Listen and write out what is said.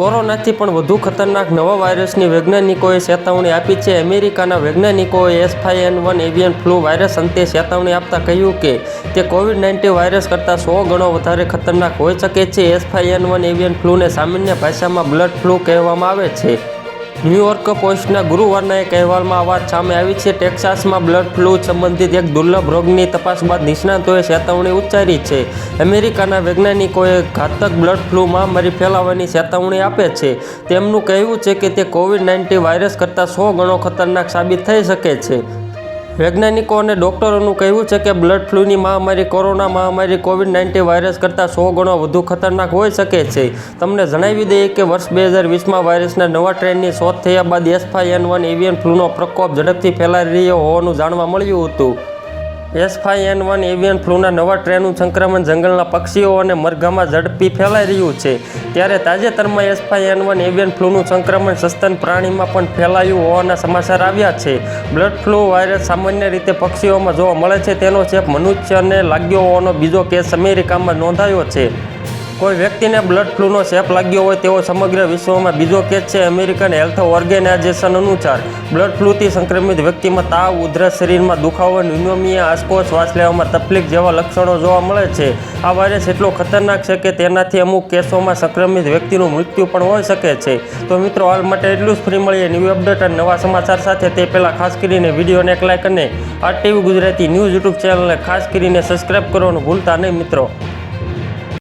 કોરોનાથી પણ વધુ ખતરનાક નવા વાયરસની વૈજ્ઞાનિકોએ ચેતવણી આપી છે. અમેરિકાના વૈજ્ઞાનિકોએ S five N one avian flu virus અંતે ચેતવણી આપતા કહ્યું કે તે કોવિડ નાઇન્ટીન વાયરસ કરતાં સો ગણો વધારે ખતરનાક હોઈ શકે છે. S five N one avian ફ્લૂને સામાન્ય ભાષામાં બ્લડ ફ્લૂ કહેવામાં આવે છે. ન્યૂયોર્ક પોસ્ટના ગુરુવારના એક અહેવાલમાં આ વાત સામે આવી છે. ટેક્સાસમાં બ્લડ ફ્લૂ સંબંધિત એક દુર્લભ રોગની તપાસ બાદ નિષ્ણાતોએ ચેતવણી ઉચ્ચારી છે. અમેરિકાના વૈજ્ઞાનિકોએ ઘાતક બ્લડ ફ્લૂ મહામારી ફેલાવાની ચેતવણી આપે છે. તેમનું કહેવું છે કે તે કોવિડ નાઇન્ટીન વાયરસ કરતાં સો ગણો ખતરનાક સાબિત થઈ શકે છે. વૈજ્ઞાનિકો અને ડોક્ટરોનું કહેવું છે કે બ્લડ ફ્લૂની મહામારી કોરોના મહામારી કોવિડ નાઇન્ટીન વાયરસ કરતાં સો ગણો વધુ ખતરનાક હોઈ શકે છે. તમને જણાવી દઈએ કે વર્ષ બે હજાર વીસમાં વાયરસના નવા ટ્રેનની શોધ થયા બાદ S five N one avian ફ્લૂનો પ્રકોપ ઝડપથી ફેલાઈ રહ્યો હોવાનું જાણવા મળ્યું હતું. S five N one avian ફ્લૂના નવા ટ્રેનનું સંક્રમણ જંગલના પક્ષીઓ અને મરઘામાં ઝડપી ફેલાઈ રહ્યું છે. ત્યારે તાજેતરમાં S five N one avian ફ્લૂનું સંક્રમણ સસ્તન પ્રાણીમાં પણ ફેલાયું હોવાના સમાચાર આવ્યા છે. બ્લડ ફ્લૂ વાયરસ સામાન્ય રીતે પક્ષીઓમાં જોવા મળે છે. તેનો ચેપ મનુષ્યને લાગ્યો હોવાનો બીજો કેસ અમેરિકામાં નોંધાયો છે. કોઈ વ્યક્તિને બ્લડ ફ્લૂનો ચેપ લાગ્યો હોય તેવો સમગ્ર વિશ્વમાં બીજો કેસ છે અમેરિકન હેલ્થ ઓર્ગેનાઇઝેશન અનુસાર. બ્લડ ફ્લૂથી સંક્રમિત વ્યક્તિમાં તાવ, ઉધરસ, શરીરમાં દુખાવો, ન્યુમોનિયા આંચકો શ્વાસ લેવામાં તકલીફ જેવા લક્ષણો જોવા મળે છે. આ વાયરસ એટલો ખતરનાક છે કે તેનાથી અમુક કેસોમાં સંક્રમિત વ્યક્તિનું મૃત્યુ પણ હોઈ શકે છે. તો મિત્રો, હાલ માટે એટલું જ ફ્રી મળીએ ન્યૂ અપડેટ અને નવા સમાચાર સાથે. તે પહેલાં ખાસ કરીને વિડીયોને એક લાઇક અને આ ટીવી ગુજરાતી ન્યૂઝ યુટ્યુબ ચેનલને ખાસ કરીને સબસ્ક્રાઈબ કરવાનું ભૂલતા નહીં મિત્રો.